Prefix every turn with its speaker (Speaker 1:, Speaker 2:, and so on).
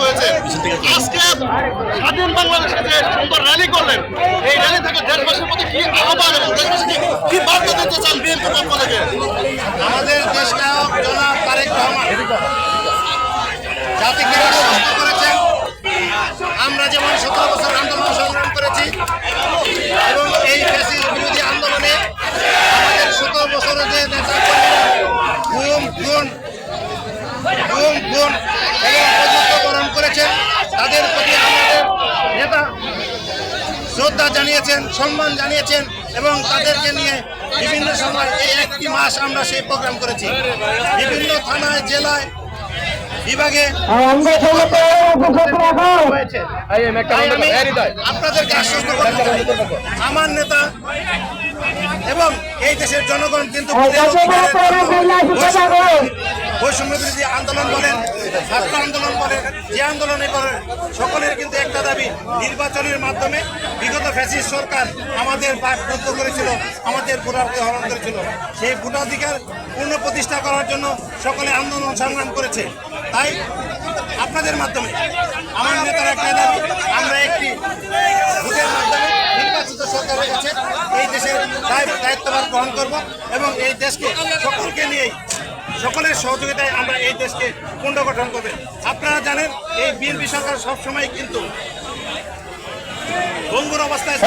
Speaker 1: হয়েছে। করলেন, এই থেকে
Speaker 2: আমাদের করেছেন। আমরা যেমন সতেরো বছর আন্দোলন সংগ্রাম করেছি, এবং এই ফ্যাসিস্ট বিরোধী আন্দোলনে সতেরো বছরের যে নেতা গুম গুণ গুম গুণ এবং প্রযুক্ত বরণ করেছেন তাদের প্রতি আমাদের নেতা শ্রদ্ধা জানিয়েছেন সম্মান জানিয়েছেন এবং তাদেরকে নিয়ে বিভিন্ন সময় এই একটি মাস আমরা সেই প্রোগ্রাম করেছি। বিভিন্ন থানায় জেলায় বিভাগে আপনাদেরকে আশ্বস্ত আমার নেতা এবং এই দেশের জনগণ কিন্তু বৈষম্য বিরোধী আন্দোলন বলেন ছাত্র আন্দোলন বলেন যে আন্দোলনে করেন সকলের কিন্তু একটা দাবি, নির্বাচনের মাধ্যমে বিগত ফ্যাসিস্ট সরকার আমাদের বাক রুদ্ধ করেছিল, আমাদের ভোটারকে হরণ করেছিল। সেই ভোটাধিকার পূর্ণ প্রতিষ্ঠা করার জন্য সকলে আন্দোলন সংগ্রাম করেছে। তাই আপনাদের মাধ্যমে আমার নেতার একটা দাবি, আমরা একটি ভোটের মাধ্যমে নির্বাচিত সরকারের কাছে এই দেশের দায়- দায়িত্বভার গ্রহণ করব এবং এই দেশকে সকলকে সকলের সহযোগিতায় আমরা এই দেশকে পুনর্গঠন করবে। আপনারা জানেন, এই বিএনপি সরকার সবসময় কিন্তু ভঙ্গুর অবস্থায়